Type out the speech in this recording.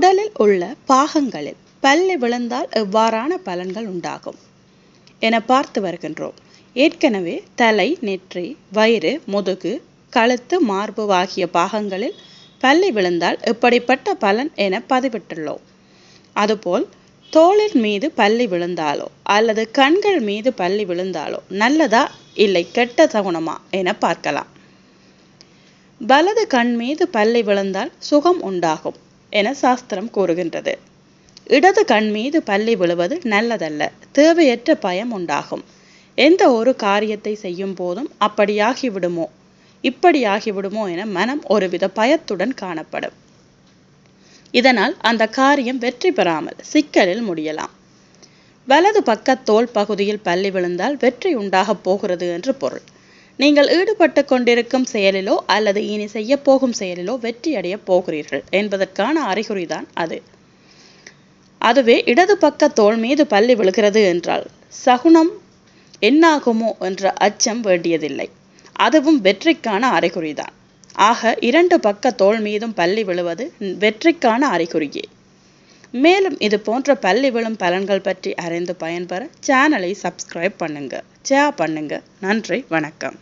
உடலில் உள்ள பாகங்களில் பல்லி விழுந்தால் எவ்வாறான பலன்கள் உண்டாகும் என பார்த்து வருகின்றோம். ஏற்கனவே தலை நெற்றி வயிறு முதுகு கழுத்து மார்பு ஆகிய பாகங்களில் பல்லி விழுந்தால் எப்படிப்பட்ட பலன் என பதிவிட்டுள்ளோம். அதுபோல் தோளின் மீது பல்லி விழுந்தாலோ அல்லது கண்கள் மீது பல்லி விழுந்தாலோ நல்லதா இல்லை கெட்ட தகுணமா என பார்க்கலாம். வலது கண் மீது பல்லி விழுந்தால் சுகம் உண்டாகும். என சாஸ்திரம் கூறுகின்றது. இடது கண் மீது பள்ளி விழுவது நல்லதல்ல. தேவையற்ற பயம் உண்டாகும். எந்த ஒரு காரியத்தை செய்யும் போதும் அப்படியாகி விடுமோ? என மனம் ஒருவித பயத்துடன் காணப்படும். இதனால் அந்த காரியம் வெற்றி பெறாமல் சிக்கலில் முடியலாம். வலது பக்க தோல் பகுதியில் பள்ளி விழுந்தால் வெற்றி உண்டாகப் போகிறது என்று பொருள். நீங்கள் ஈடுபட்டு கொண்டிருக்கும் செயலிலோ அல்லது இனி செய்ய போகும் செயலிலோ வெற்றியடைய போகிறீர்கள் என்பதற்கான அறிகுறிதான் அது. அதுவே இடது பக்க தோல் மீது பள்ளி விழுகிறது என்றால் சகுனம் என்னாகுமோ என்ற அச்சம் வேண்டியதில்லை. அதுவும் வெற்றிக்கான அறிகுறிதான். ஆக இரண்டு பக்க தோல் மீதும் பள்ளி விழுவது வெற்றிக்கான அறிகுறியே. மேலும் இது போன்ற பள்ளி விழும் பலன்கள் பற்றி அறிந்து பயன்பெற சேனலை சப்ஸ்கிரைப் பண்ணுங்க. ஷேர் பண்ணுங்க. நன்றி வணக்கம்.